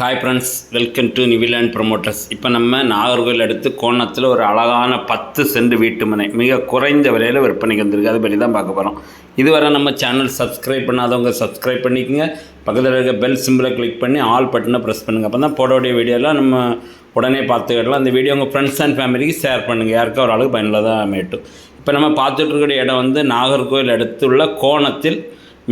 Hi friends welcome to Niviland promoters இப்போ நம்ம நாகர்கோவில் அடுத்து கோணத்தில் ஒரு அழகான பத்து சென்ட் வீட்டு மனை மிக குறைந்த விலையில் விற்பனைக்கு வந்திருக்கு. அதை பற்றி தான் பார்க்க போகிறோம் இதுவரை நம்ம சேனல் சப்ஸ்கிரைப் பண்ணாதவங்க சப்ஸ்கிரைப் பண்ணிக்கோங்க. பக்கத்தில் இருக்க பெல் சிம்பிளை கிளிக் பண்ணி ஆல் பட்டனை ப்ரெஸ் பண்ணுங்கள் அப்போ தான் போடக்கூடிய வீடியோலாம் நம்ம உடனே பார்த்துக்கிடலாம் அந்த வீடியோ உங்கள் ஃப்ரெண்ட்ஸ் அண்ட் ஃபேமிலிக்கு ஷேர் பண்ணுங்கள் யாருக்கா ஒரு அளவுக்கு பயனுள்ளதாக அமையட்டும். இப்போ நம்ம பார்த்துட்ருக்கிற இடம் வந்து நாகர்கோவில் அடுத்துள்ள கோணத்தில்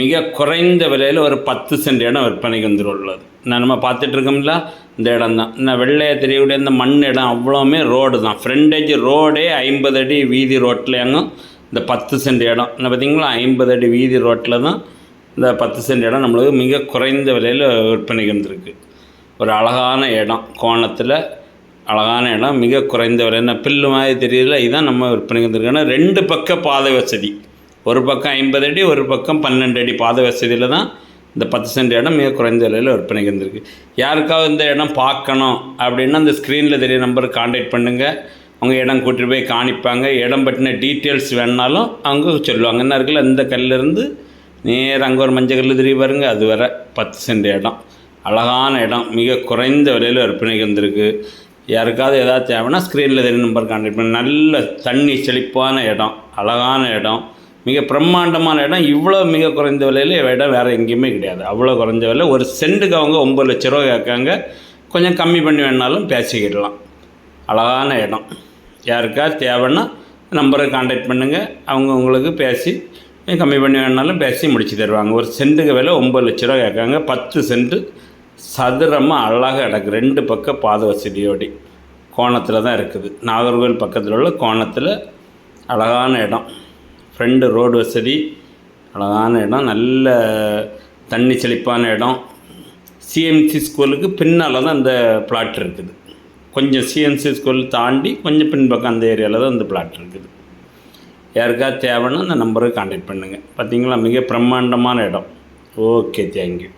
மிக குறைந்த விலையில் ஒரு பத்து சென்ட் இடம் விற்பனைக்கு வந்துள்ளது நான் நம்ம பார்த்துட்ருக்கோம்ல இந்த இடம் தான் நான் வெள்ளையை தெரியக்கூடிய இந்த மண் இடம் அவ்வளோவுமே ரோடு தான். ஃப்ரண்டேஜ் ரோடே ஐம்பது அடி வீதி ரோட்டில் எங்கும் இந்த பத்து சென்ட் இடம். என்ன பார்த்தீங்களா? ஐம்பது அடி வீதி ரோட்டில் தான் இந்த பத்து சென்ட் இடம் நம்மளுக்கு மிக குறைந்த விலையில் விற்பனைக்கு வந்திருக்கு. ஒரு அழகான இடம். கோணத்தில் அழகான இடம். மிக குறைந்த விலை என்ன பில்லு மாதிரி தெரியல. இதுதான் நம்ம விற்பனைக்கு வந்திருக்கு. ஏன்னா ரெண்டு பக்க பாதை வசதி. ஒரு பக்கம் ஐம்பது அடி ஒரு பக்கம் பன்னெண்டு அடி பாத வசதியில் தான் இந்த பத்து சென்ட் இடம் மிக குறைந்த விலையில் விற்பனைக்கு இருந்திருக்கு. யாருக்காவது இந்த இடம் பார்க்கணும் அப்படின்னா அந்த ஸ்க்ரீனில் தெரிய நம்பருக்கு காண்டாக்ட் பண்ணுங்கள் அவங்க இடம் கூட்டிகிட்டு போய் காணிப்பாங்க. இடம் பற்றின டீட்டெயில்ஸ் வேணுனாலும் அவங்க சொல்லுவாங்க. என்ன இருக்குல்ல இந்த கல்லிருந்து நேராக அங்கே ஒரு மஞ்சள் கல் தெரிய பாருங்க அது வர பத்து சென்ட் இடம். அழகான இடம் மிக குறைந்த விலையில் விற்பனைக்கு வந்திருக்கு யாருக்காவது ஏதாவது தேவைன்னா ஸ்க்ரீனில் தெரிய நம்பர் காண்டாக்ட் பண்ணி. நல்ல தண்ணி செழிப்பான இடம் அழகான இடம். மிக பிரம்மாண்டமான இடம். இவ்வளோ மிக குறைந்த விலையில் இடம் வேறு எங்கேயுமே கிடையாது. அவ்வளோ குறைஞ்ச விலை. ஒரு சென்ட்டுக்கு அவங்க ஒம்பது லட்ச ரூபா கேட்காங்க. கொஞ்சம் கம்மி பண்ணி வேணாலும் பேசிக்கிடலாம். அழகான இடம். யாருக்கா தேவைன்னா நம்பரை காண்டாக்ட் பண்ணுங்கள் அவங்க உங்களுக்கு பேசி கம்மி பண்ணி வேணாலும் பேசி முடிச்சு தருவாங்க. ஒரு சென்ட்டுக்கு விலை ஒம்பது லட்ச ரூபா கேட்காங்க. பத்து சென்ட்டு சதுரமாக அழகாக கிடக்கு. ரெண்டு பக்கம் பாத வசதியோடி கோணத்தில் தான் இருக்குது. நாகர்கோவில் பக்கத்தில் உள்ள கோணத்தில் அழகான இடம். ஃப்ரெண்டு ரோடு வசதி அழகான இடம் நல்ல தண்ணி செழிப்பான இடம். சிஎம்சி ஸ்கூலுக்கு பின்னால் தான் அந்த பிளாட் இருக்குது. கொஞ்சம் சிஎம்சி ஸ்கூல் தாண்டி கொஞ்சம் பின்பக்கம் அந்த ஏரியாவில் தான் அந்த பிளாட் இருக்குது. யாருக்கா தேவைன்னா அந்த நம்பருக்கு காண்டாக்ட் பண்ணுங்கள் பார்த்தீங்களா மிக பிரம்மாண்டமான இடம். Okay thank you